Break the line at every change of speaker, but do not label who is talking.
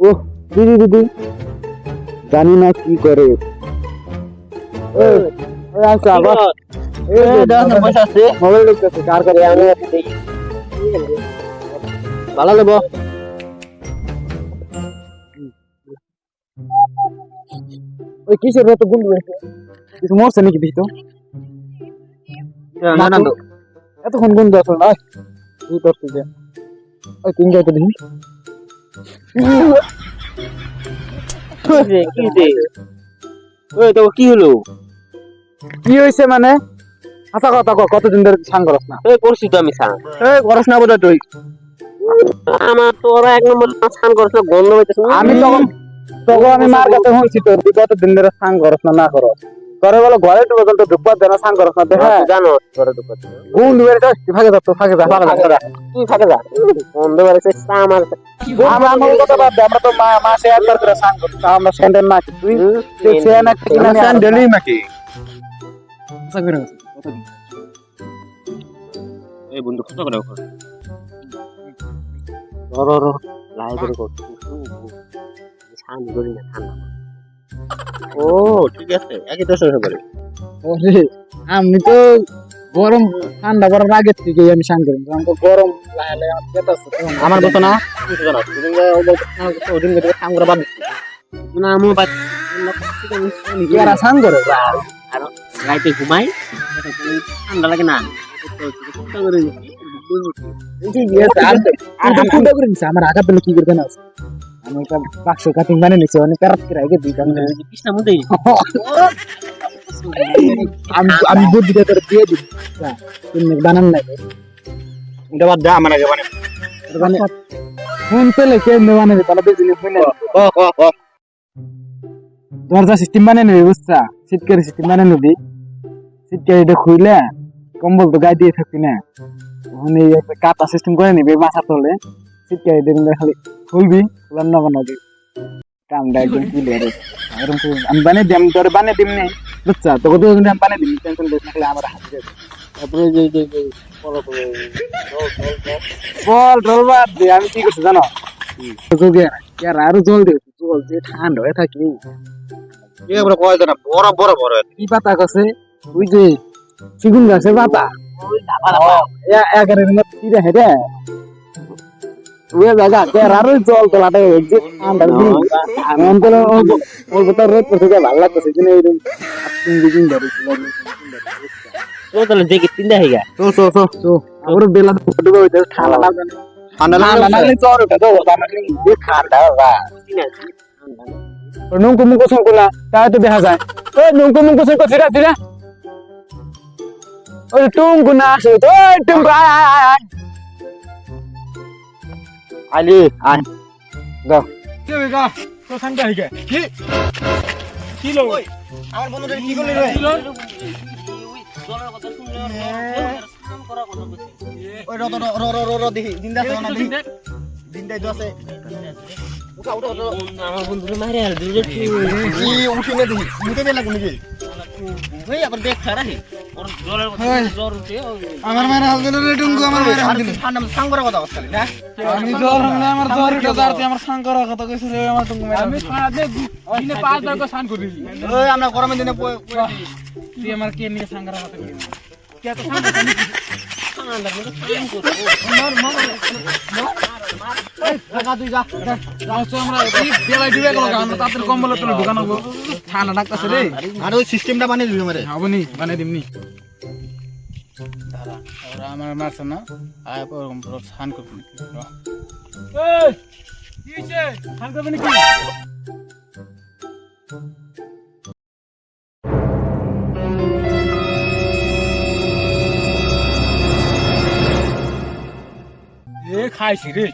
ও দিদি দিদি জানি না কি করে।
ভালো নেব
ওই কিসের এত গুন্ডু কিছু মরছে নাকি দিস তো এতক্ষণ গুন্ডু আসল না কি করতে যে ওই তিন গাইতে দিন
তো কি হলো?
কি হয়েছে মানে? হাসা কথা কও, কতদিন ধরে সাং করস না?
এই করছি তো আমি স্নান
এই করস না বোধ তুই।
আমার তো ওরা এক নম্বর স্নান করছে না, গন্ধ
আমি তখন তখন আমি মার কাছে শুনছি তোর কতদিন ধরে সাং করস না না করস। করে বলো ঘরে ঢুকে তো ঢুকবার দেনা সাং করস না দেখে
জানো তো করছিস।
গুন্ডু বেড়ে যাস ফাঁকে ফাঁকে যা ফাঁকে যা
তুই থাকে যা গন্ধ পাইছে আমার
আমরা আমার কথা বাদ দে আমরা তো মা মাসে একবার করে সাং করছি। তাও আমরা স্যান্ডেল না তুই তুই কিনে নিয়ে
স্যান্ডেলই নাকি?
এই বন্ধু কত করে কর ধরো ধরো লাই করে করছি। স্নান করি না ঠান্ডা। ও ঠিক আছে একই দশ হয়ে পারে
আমি তো গরম ঠান্ডা করার আগে থেকে আমি সাং করি। কারণ গরম আমার
কথা না? ওদিন করে করা বাদ না আমি বাদ
ইয়ারা সাং করে?
আর রাইতে ঘুমাই ঠান্ডা লাগে না।
আমার পেলে কি করবে না? আমি একটা বাক্স কাটিং বানিয়ে নিছি অনেক প্যারাত করে আগে দিই কারণ
কৃষ্ণা মধ্যে
আমি আমি বুদ্ধিটা তোর দিয়ে দিই। তুমি বানান না
এটা বাদ দে আমার আগে মানে
মানে ফোন পেলে কে বানাবে তাহলে বেজিলে ফোন দরজা সিস্টেম বানিয়ে নিবি বুঝছা? শীতকারি সিস্টেম বানিয়ে নিবি। শীতকারিটা খুইলে কম্বল তো গায়ে দিয়ে থাকবি না। একটা কাটা সিস্টেম করে নিবি মাথা তোলে। শীতকারি দিন খালি খুলবি রান্না বানাবি। কামটা একদম ক্লিয়ার আমি বানিয়ে দিই আমি তোর বানিয়ে দিম নে। বুঝছা? তোকে তো আমি বানিয়ে দিম টেনশন করিস না খালি আমার হাত।
তারপরে যে যে যে
বল ঢোল বাদ দে আমি কি করছি জানো? যোগে ইয়ার আরও জল দে জল দিয়ে ঠান্ডা হয়ে থাকি
কয় না বড় বড় বড়।
কি পাতা গছে ওই যে সিগুন গাছের পাতা। এগারের মধ্যে কি দেখে রে? ওই জায়গা কের আরও জল তোলাটা যে ঠান্ডা দিন আমি অন্তর ওর কথা রোদ করতে যা ভালো লাগতেছে কিন্তু এইরকম তিন দিন ধরে
তো তাহলে দেখি তিনটা হয়ে গা
তো তো তো তো আমার বেলা ডুবে হইতে ঠান্ডা লাগবে
ঠান্ডা
লাগলে জ্বর ওঠে তো ঠান্ডা বা নৌকো মুখো শঙ্কুলা তাই তো দেখা যায় ওই নৌকো মুখো শঙ্কো ফিরা ফিরা ওই টুঙ্কু না আসে তো ওই টুঙ্কু আয় আয় আয়। আয় আলি আয় যাও
আমার বন্ধুদের কি করলি রে? ওই র র র র র র দেখি। দিনদা আছে না দেখি দিনদাই তো আছে। উঠা উঠা উঠা
আমার বন্ধুরে মারে আর দিলে
কি উঠি না দেখি? নাকি?
ওই আবার দেখ খারা কথা
আমার মায়ের হাল দিল রে টুঙ্গু আমার মায়ের হাল দিল কথা বলছিস না
আমি জ্বর হলে আমার জ্বর উঠে যাচ্ছে আমার সাং করার কথা কইছ রে আমার টুঙ্কু আমি সারাদে দিনে পাঁচ বার করে সাং করে দিই
ওই আমরা গরমের দিনে
তুই আমার কে নিয়ে সাং করার কথা কইছ কে তো
টাকা তুই যা
আমরা কি বেলায় ঢুকানো ঠান্ডা ডাকতেছে রে।
আর ওই সিস্টেমটা বানিয়ে দিবি আমারে।
দাঁড়া ওরা আমার মারছে না। স্নান করবি এই কি হইছে